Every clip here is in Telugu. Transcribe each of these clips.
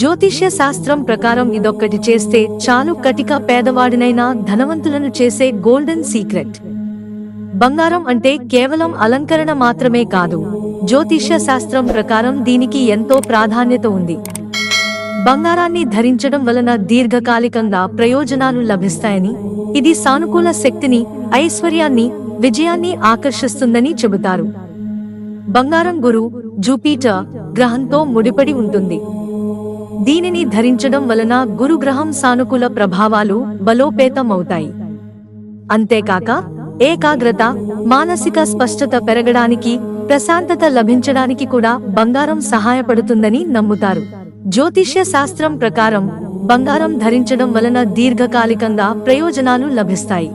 జ్యోతిష్య శాస్త్రం ప్రకారం ఇదొక్కటి చేస్తే చాలు కటిక పేదవాడినైనా ధనవంతులను చేసే గోల్డెన్ సీక్రెట్. బంగారం అంటే కేవలం అలంకరణ మాత్రమే కాదు జ్యోతిష్య శాస్త్రం ప్రకారం దీనికి ఎంతో ప్రాధాన్యత ఉంది. బంగారాన్ని ధరించడం వలన దీర్ఘకాలికంగా ప్రయోజనాలు లభిస్తాయని ఇది సానుకూల శక్తిని ఐశ్వర్యాన్ని విజయాన్ని ఆకర్షిస్తుందని చెబుతారు. బంగారం గురు జూపిటర్ గ్రహంతో ముడిపడి ఉంటుంది. దీనిని ధరించడం వలన గురుగ్రహం సానుకూల ప్రభావాలు బలోపేతమవుతాయి. అంతేకాక ఏకాగ్రత మానసిక స్పష్టత పెరగడానికి ప్రశాంతత లభించడానికి కూడా బంగారం సహాయపడుతుందని నమ్ముతారు. జ్యోతిష్య శాస్త్రం ప్రకారం బంగారం ధరించడం వలన దీర్ఘకాలికంగా ప్రయోజనాలు లభిస్తాయి.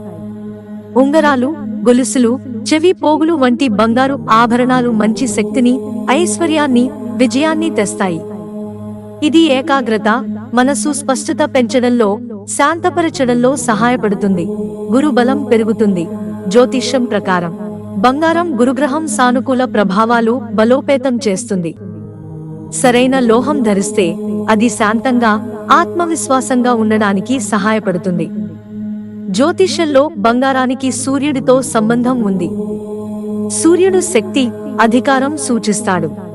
ఉంగరాలు గొలుసులు చెవి పోగులు వంటి బంగారు ఆభరణాలు మంచి శక్తిని ఐశ్వర్యాన్ని విజయాన్ని తెస్తాయి. ఇది ఏకాగ్రత మనస్సు స్పష్టత పెంచడంలో శాంతపరచడంలో సహాయపడుతుంది. గురుబలం పెరుగుతుంది. జ్యోతిష్యం ప్రకారం. బంగారం గురుగ్రహం సానుకూల ప్రభావాలు బలోపేతం చేస్తుంది. సరైన లోహం ధరిస్తే అది శాంతంగా ఆత్మవిశ్వాసంగా ఉండడానికి సహాయపడుతుంది. జ్యోతిష్యంలో బంగారానికి సూర్యుడితో సంబంధం ఉంది. సూర్యుడు శక్తి అధికారం సూచిస్తాడు.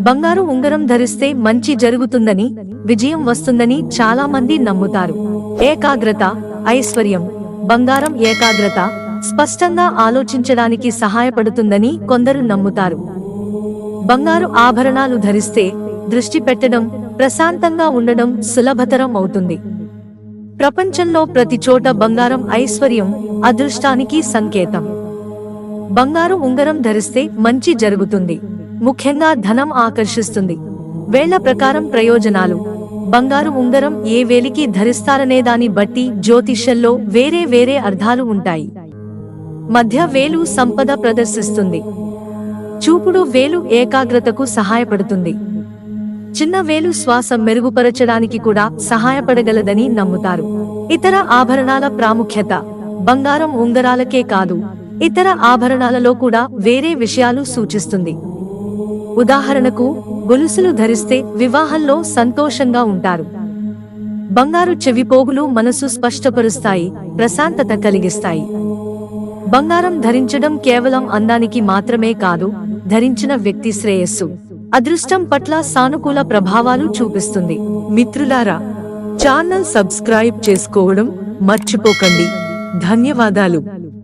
బంగారు ఉంగరం ధరిస్తే మంచి జరుగుతుందని విజయం వస్తుందని చాలా మంది నమ్ముతారు. ఏకాగ్రత ఐశ్వర్యం బంగారం ఏకాగ్రత స్పష్టంగా ఆలోచించడానికి సహాయపడుతుందని కొందరు నమ్ముతారు. బంగారు ఆభరణాలు ధరిస్తే దృష్టి పెట్టడం ప్రశాంతంగా ఉండడం సులభతరం అవుతుంది. ప్రపంచంలో ప్రతి చోట బంగారం ఐశ్వర్యం అదృష్టానికి సంకేతం. బంగారు ఉంగరం ధరిస్తే మంచి జరుగుతుంది. ముఖ్యంగా ధనం ఆకర్షిస్తుంది. వేళ్ళ ప్రకారం ప్రయోజనాలు. బంగారు ఉంగరం ఏ వేలికి ధరిస్తారనే దాన్ని బట్టి జ్యోతిష్యంలో వేరే వేరే అర్థాలు ఉంటాయి. మధ్య వేలు సంపద ప్రదర్శిస్తుంది. చూపుడు వేలు ఏకాగ్రతకు సహాయపడుతుంది. చిన్న వేలు శ్వాస మెరుగుపరచడానికి కూడా సహాయపడగలదని నమ్ముతారు. ఇతర ఆభరణాల ప్రాముఖ్యత. బంగారం ఉంగరాలకే కాదు ఇతర ఆభరణాలలో కూడా వేరే విషయాలు సూచిస్తుంది. ఉదాహరణకు గొలుసులు ధరిస్తే వివాహంలో సంతోషంగా ఉంటారు. బంగారు చెవిపోగులు మనసు స్పష్టపరుస్తాయి ప్రశాంతత కలిగిస్తాయి. బంగారం ధరించడం కేవలం అందానికి మాత్రమే కాదు ధరించిన వ్యక్తి శ్రేయస్సు. అదృష్టం పట్ల సానుకూల ప్రభావాలు చూపిస్తుంది. మిత్రులారా ఛానల్ సబ్స్క్రైబ్ చేసుకోవడం మర్చిపోకండి. ధన్యవాదాలు.